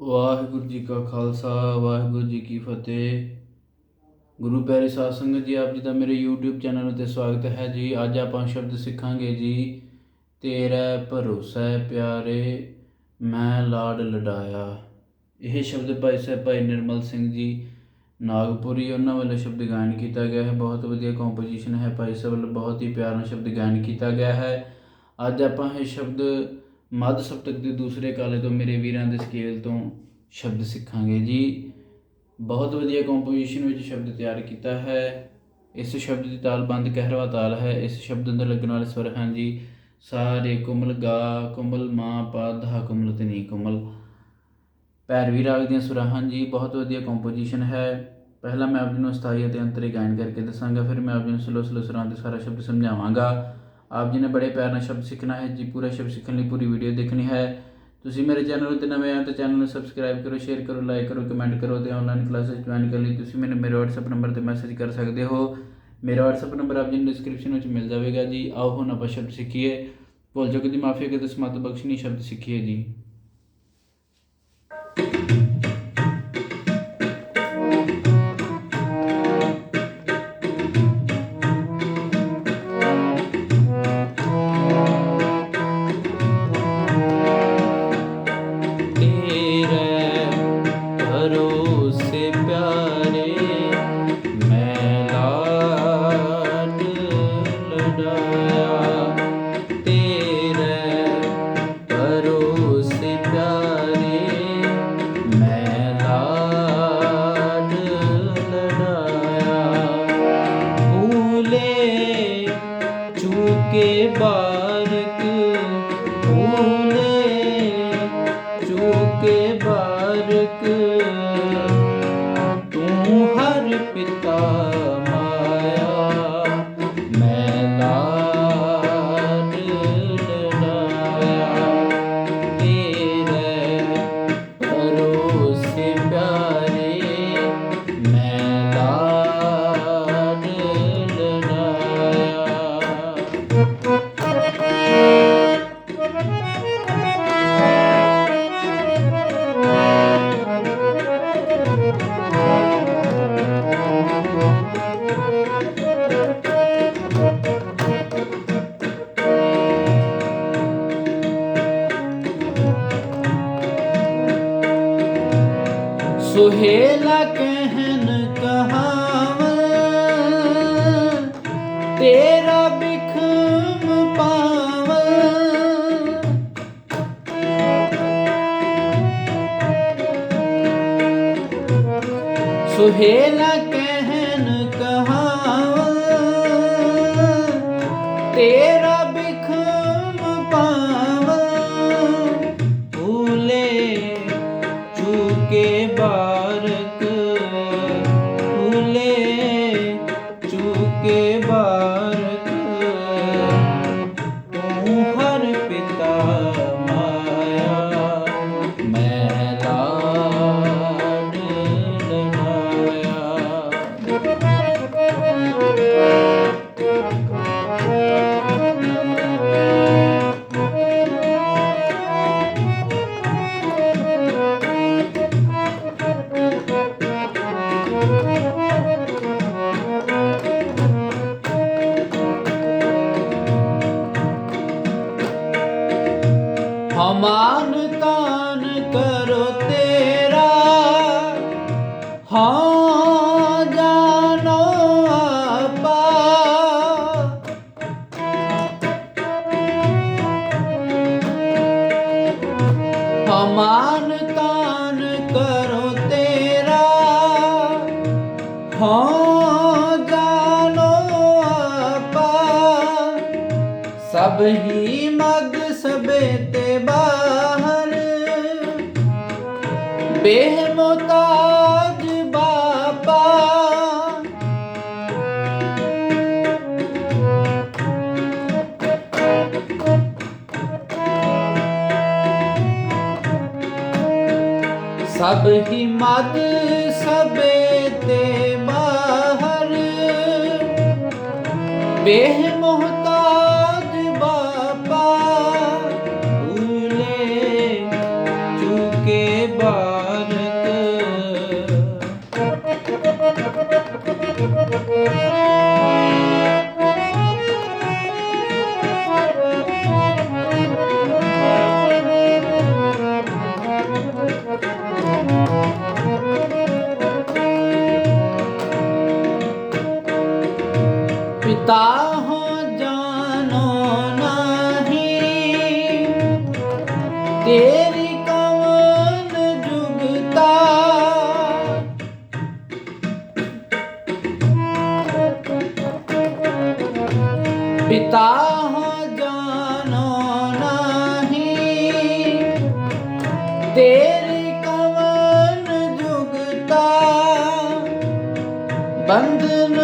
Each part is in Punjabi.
ਵਾਹਿਗੁਰੂ ਜੀ ਕਾ ਖਾਲਸਾ, ਵਾਹਿਗੁਰੂ ਜੀ ਕੀ ਫਤਿਹ। ਗੁਰੂ ਪਿਆਰੇ ਸਾਧ ਸੰਗਤ ਜੀ, ਆਪ ਜੀ ਦਾ ਮੇਰੇ YouTube ਚੈਨਲ ਉਤੇ ਸਵਾਗਤ ਹੈ ਜੀ। ਅੱਜ ਆਪਾਂ ਸ਼ਬਦ ਸਿੱਖਾਂਗੇ ਜੀ, ਤੇਰਾ ਭਰੋਸਾ ਪਿਆਰੇ, ਮੈਂ ਲਾਡ ਲਡਾਇਆ। ਇਹ ਸ਼ਬਦ ਭਾਈ ਸਾਹਿਬ, ਭਾਈ ਨਿਰਮਲ ਸਿੰਘ ਜੀ, ਨਾਗਪੁਰੀ ਉਹਨਾਂ ਵੱਲੋਂ ਸ਼ਬਦ ਗਾਇਨ ਕੀਤਾ ਗਿਆ ਹੈ। ਬਹੁਤ ਵਧੀਆ ਕੰਪੋਜੀਸ਼ਨ ਹੈ ਭਾਈ ਸਾਹਿਬ ਵੱਲੋਂ, ਬਹੁਤ ਹੀ ਪਿਆਰ ਨਾਲ ਸ਼ਬਦ ਗਾਇਨ ਕੀਤਾ ਗਿਆ ਹੈ। ਅੱਜ ਆਪਾਂ ਇਹ ਸ਼ਬਦ ਮੱਧ ਸਪਤਕ ਦੇ ਦੂਸਰੇ ਕਾਲੇ ਤੋਂ ਮੇਰੇ ਵੀਰਾਂ ਦੇ ਸਕੇਲ ਤੋਂ ਸ਼ਬਦ ਸਿੱਖਾਂਗੇ ਜੀ। ਬਹੁਤ ਵਧੀਆ ਕੰਪੋਜੀਸ਼ਨ ਵਿੱਚ ਸ਼ਬਦ ਤਿਆਰ ਕੀਤਾ ਹੈ। ਇਸ ਸ਼ਬਦ ਦੀ ਤਾਲਬੰਦ ਕਹਿਰਵਾ ਤਾਲ ਹੈ। ਇਸ ਸ਼ਬਦ ਅੰਦਰ ਲੱਗਣ ਵਾਲੇ ਸਵਰ ਹਨ ਜੀ, ਸਾਰੇ ਕੁਮਲ ਗਾ, ਕੁਮਲ ਮਾਂ, ਪਾ, ਧਾ, ਕੁਮਲ ਤੇ ਨੀ, ਕੁਮਲ। ਭੈਰਵੀ ਰਾਗ ਦੀਆਂ ਸੁਰਾਂ ਹਨ ਜੀ, ਬਹੁਤ ਵਧੀਆ ਕੰਪੋਜੀਸ਼ਨ ਹੈ। ਪਹਿਲਾਂ ਮੈਂ ਆਪ ਜੀ ਨੂੰ ਸਥਾਈ ਅਤੇ ਅੰਤਰੀ ਗਾਇਨ ਕਰਕੇ ਦੱਸਾਂਗਾ, ਫਿਰ ਮੈਂ ਆਪ ਜੀ ਨੂੰ ਸਲੋ ਸਲੋ ਸੁਰਾਂ ਦੇ ਸਾਰਾ ਸ਼ਬਦ ਸਮਝਾਵਾਂਗਾ। ਆਪ ਜੀ ਨੇ ਬੜੇ ਪਿਆਰ ਨਾਲ ਸ਼ਬਦ ਸਿੱਖਣਾ ਹੈ ਜੀ, ਪੂਰਾ ਸ਼ਬਦ ਸਿੱਖਣ ਲਈ ਪੂਰੀ ਵੀਡੀਓ ਦੇਖਣੀ ਹੈ। ਤੁਸੀਂ ਮੇਰੇ ਚੈਨਲ ਉੱਤੇ ਨਵੇਂ ਆਏ ਤਾਂ ਚੈਨਲ ਨੂੰ ਸਬਸਕ੍ਰਾਈਬ ਕਰੋ ਸ਼ੇਅਰ ਕਰੋ ਲਾਈਕ ਕਰੋ ਕਮੈਂਟ ਕਰੋ ਤੇ ਆਨਲਾਈਨ ਕਲਾਸਿਸ ਜੁਆਇਨ ਕਰਨ ਲਈ ਤੁਸੀਂ ਮੈਨੂੰ ਮੇਰੇ WhatsApp ਨੰਬਰ ਤੇ ਮੈਸੇਜ ਕਰ ਸਕਦੇ ਹੋ। ਮੇਰਾ WhatsApp ਨੰਬਰ ਆਪ ਜੀ ਨੂੰ ਡਿਸਕ੍ਰਿਪਸ਼ਨ ਵਿੱਚ ਮਿਲ ਜਾਵੇਗਾ ਜੀ। ਆਓ ਹੁਣ ਆਪਾਂ ਸ਼ਬਦ ਸਿੱਖੀਏ। ਭੁੱਲ ਚੁੱਕ ਦੀ ਮਾਫੀ ਅਗੇ ਤਸਮਤ ਬਖਸ਼ਣੀ ਸ਼ਬਦ ਸਿੱਖੀਏ ਜੀ। ਲਡਾਇਆ ਤੇਰੇ ਭਰੋਸੇ ਪਿਆਰੇ ਮੈਂ ਬਾਰਕ ਭੂਲੇ ਚੁਕੇ ਬਾਰਕ। ਤੂੰ ਹਰ ਪਿਤਾ ਸੁਹੇਲਾ ਕਹਿਨ ਹਮਾਨ ਤਾਨ ਕਰੋ ਤੇਰਾ। ਹਾਂ ਜਾਨੋ ਆਪਾ। ਸਭ ਹੀ ਸਭ ਹੀ ਮਦ ਸਬੇ ਤੇ ਬਾਹਰ ਬੇਮੁਹਤਾਜ ਬਾਪਾ ਭੂਲੇ ਚੁਕੇ ਬਾ ਤੇਰੀ ਕਵਨ ਜੁਗਤਾ ਪਿਤਾ ਹੋ ਜਾਨੋ ਤੇਰੀ ਕਵਨ ਜੁਗਤਾ ਬੰਦਨ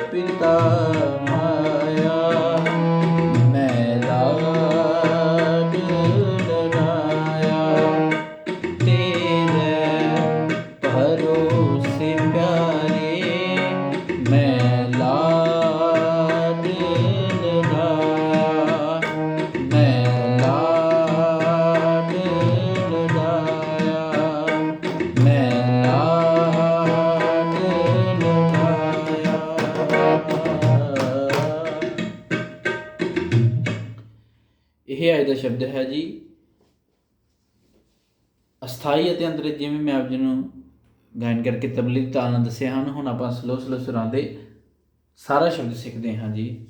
ਹਰ ਪਿਤਾ ਸ਼ਬਦ ਹੈ ਜੀ। ਅਸਥਾਈ ਅਤੇ ਅੰਤਰਿਤ ਜਿਵੇਂ ਮੈਂ ਆਪ ਜੀ ਨੂੰ ਗਾਇਨ ਕਰਕੇ ਤਬਲੀ ਤਾਲ ਨਾਲ ਦੱਸਿਆ ਹਨ, ਹੁਣ ਆਪਾਂ ਸਲੋ ਸਲੋ ਸੁਰਾਂ ਦੇ ਸਾਰਾ ਸ਼ਬਦ ਸਿੱਖਦੇ ਹਾਂ ਜੀ।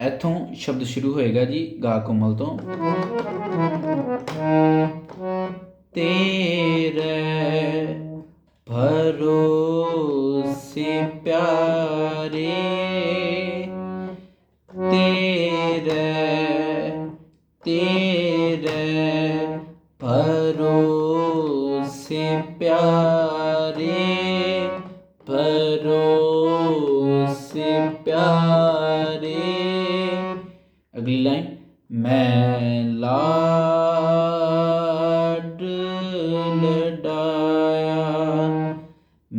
ਇੱਥੋਂ ਸ਼ਬਦ ਸ਼ੁਰੂ ਹੋਏਗਾ ਜੀ, ਗਾ ਕੋਮਲ ਤੋਂ। ਤੇਰੇ ਭਰੋਸੇ ਪਿਆਰੇ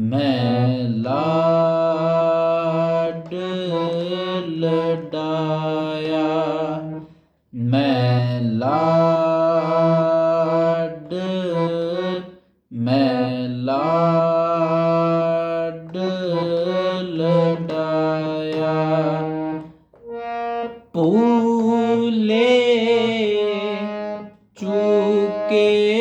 ਮੈਂ ਲਾਡ ਲਡਾਇਆ ਮੈਂ ਲਾਡ ਮੈਂ ਲਾਡ ਲਡਾਇਆ ਭੂਲੇ ਚੁਕੇ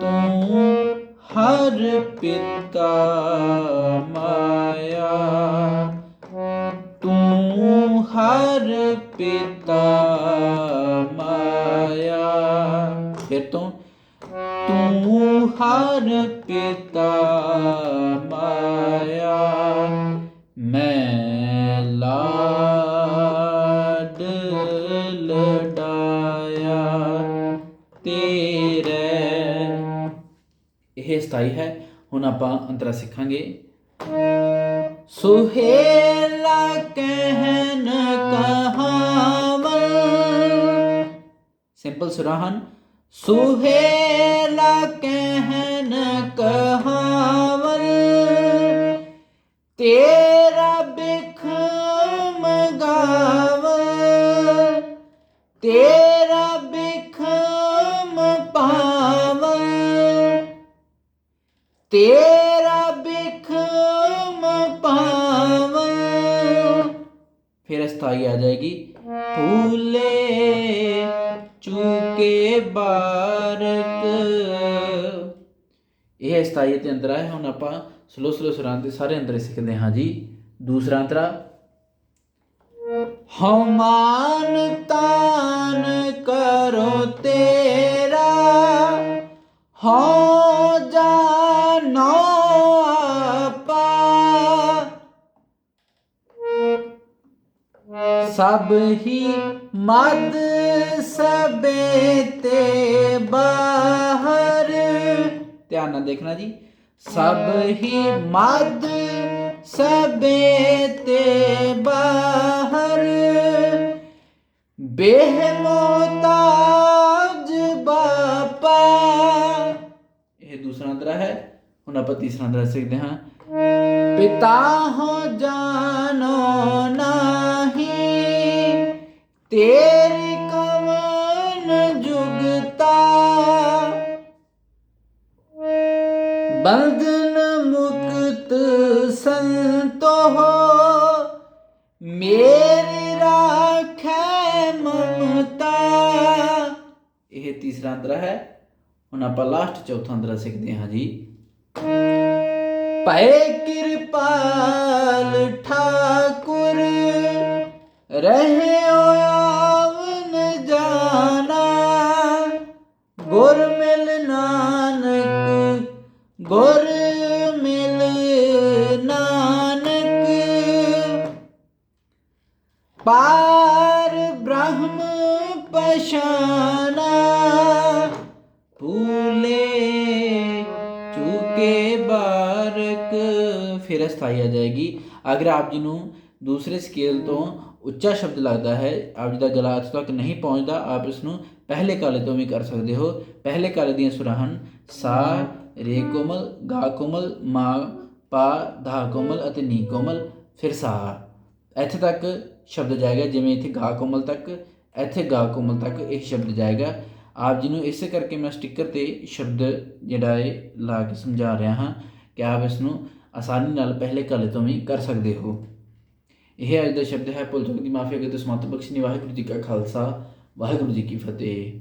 ਤੂੰ ਹਰ ਪਿਤਾ ਮਾਇਆ। ਤੂੰ ਹਰ ਪਿਤਾ ਮਾਇਆ। ਫਿਰ ਤੋਂ ਤੂੰ ਹਰ ਪਿਤਾ ਇਹ ਸਥਾਈ ਹੈ ਹੁਣ ਆਪਾਂ ਅੰਤਰਾ ਸਿੱਖਾਂਗੇ। ਸੁਹੇਲਾ ਕਹਿਨ ਕਹਾਵਲ। ਸਿੰਪਲ ਸੁਰਾਹਨ ਸੁਹੇਲਾ ਕਹਿਨ ਕਹਾਵਲ। ਤੇਰਾ ਬਿਖ ਮਗਾਵਲ। ਤੇਰਾ ਬਿਖਮ ਆ ਜਾਏਗੀ। ਫੂਲੇ ਚੂਕੇ ਬਾਰਕ। ਇਹ ਸਤਾਈ ਤੇ ਅੰਦਰ ਹੈ। ਹੁਣ ਆਪਾਂ ਸਲੋ ਸਲੋ ਸੁਰਾਂ ਦੇ ਸਾਰੇ ਅੰਤਰੇ ਸਿੱਖਦੇ ਹਾਂ ਜੀ। ਦੂਸਰਾ ਅੰਤਰਾ। ਹਉ ਮਾਨ ਤਾਨ ਕਰੋ ਤੇਰਾ। ਹਉ ਸਭ ਹੀ ਮਦ ਸਬੇ ਤੇ ਬਾਹਰ। ਧਿਆਨ ਨਾਲ ਦੇਖਣਾ ਜੀ। ਸਭ ਹੀ ਮਦ ਸਬੇ ਤੇ ਬਾਹਰ। ਬੇਹਮੋਤਾਜ ਬਾਪਾ। ਇਹ ਦੂਸਰਾ ਅੰਤਰਾ ਹੈ। ਹੁਣ ਆਪਾਂ ਤੀਸਰਾ ਅੰਤਰਾ ਸਿੱਖਦੇ ਹਾਂ। ਪਿਤਾ ਹੋ ਜਾਣੋ ਨਾਹੀ ਤੇਰੀ ਕਵਨ ਜੁਗਤਾ ਬੰਧਨ ਮੁਕਤ ਸੰਤੋ ਮੇਰੀ ਰਾਖੈ ਮਮਤਾ ਇਹ ਤੀਸਰਾ ਅੰਤਰਾ ਹੈ। ਹੁਣ ਆਪਾਂ ਲਾਸਟ ਚੌਥਾ ਅੰਤਰਾ ਸਿੱਖਦੇ ਹਾਂ ਜੀ। ਪਏ ਕਿਰਪਾਲ ਠਾਕੁਰ, ਰਹਿਓ ਗੁਰ ਮਿਲ ਨਾਨਕ, ਗੁਰ ਮਿਲ ਨਾਨਕ। ਪਾਰ ਬ੍ਰਹਮ ਪਛਾਨਾ, ਫੂਲੇ ਚੂਕੇ ਬਾਰਕ। ਫਿਰ ਸਥਾਈ ਆ ਜਾਏਗੀ। ਅਗਰ ਆਪ ਜੀ ਨੂੰ ਦੂਸਰੇ ਸਕੇਲ ਤੋਂ ਉੱਚਾ ਸ਼ਬਦ ਲੱਗਦਾ ਹੈ, ਆਪ ਜੀ ਦਾ ਗਲਾ ਇੱਥੇ ਤੱਕ ਨਹੀਂ ਪਹੁੰਚਦਾ, ਆਪ ਇਸ ਨੂੰ ਪਹਿਲੇ ਕਾਲੇ ਤੋਂ ਵੀ ਕਰ ਸਕਦੇ ਹੋ। ਪਹਿਲੇ ਕਾਲੇ ਦੀਆਂ ਸੁਰਾਂ ਹਨ, ਸਾ, ਰੇ ਕੋਮਲ, ਗਾ ਕੋਮਲ, ਮਾ, ਪਾ, ਧਾ ਕੋਮਲ ਅਤੇ ਨੀ ਕੋਮਲ, ਫਿਰ ਸਾ। ਇੱਥੇ ਤੱਕ ਸ਼ਬਦ ਜਾਏਗਾ, ਜਿਵੇਂ ਇੱਥੇ ਗਾ ਕੋਮਲ ਤੱਕ, ਇੱਥੇ ਗਾ ਕੋਮਲ ਤੱਕ ਇਹ ਸ਼ਬਦ ਜਾਏਗਾ। ਆਪ ਜੀ ਨੂੰ ਇਸੇ ਕਰਕੇ ਮੈਂ ਸਟicker ਤੇ ਸ਼ਬਦ ਜਿਹੜਾ ਹੈ ਲਾ ਕੇ ਸਮਝਾ ਰਿਹਾ ਹਾਂ ਕਿ ਆਪ ਇਸ ਨੂੰ ਆਸਾਨੀ ਨਾਲ ਪਹਿਲੇ ਕਾਲੇ ਤੋਂ ਵੀ ਕਰ ਸਕਦੇ ਹੋ। ਇਹ ਅੱਜ ਦਾ ਸ਼ਬਦ ਹੈ, ਭੁੱਲ ਚੁੱਕ ਦੀ ਮਾਫੀ ਅਗੇ ਤੋਂ ਸਮਾਤ ਬਖਸ਼ਣੀ ਵਾਹਿਗੁਰੂ ਜੀ ਕਾ ਖਾਲਸਾ, ਵਾਹਿਗੁਰੂ ਜੀ ਕੀ ਫਤਿਹ।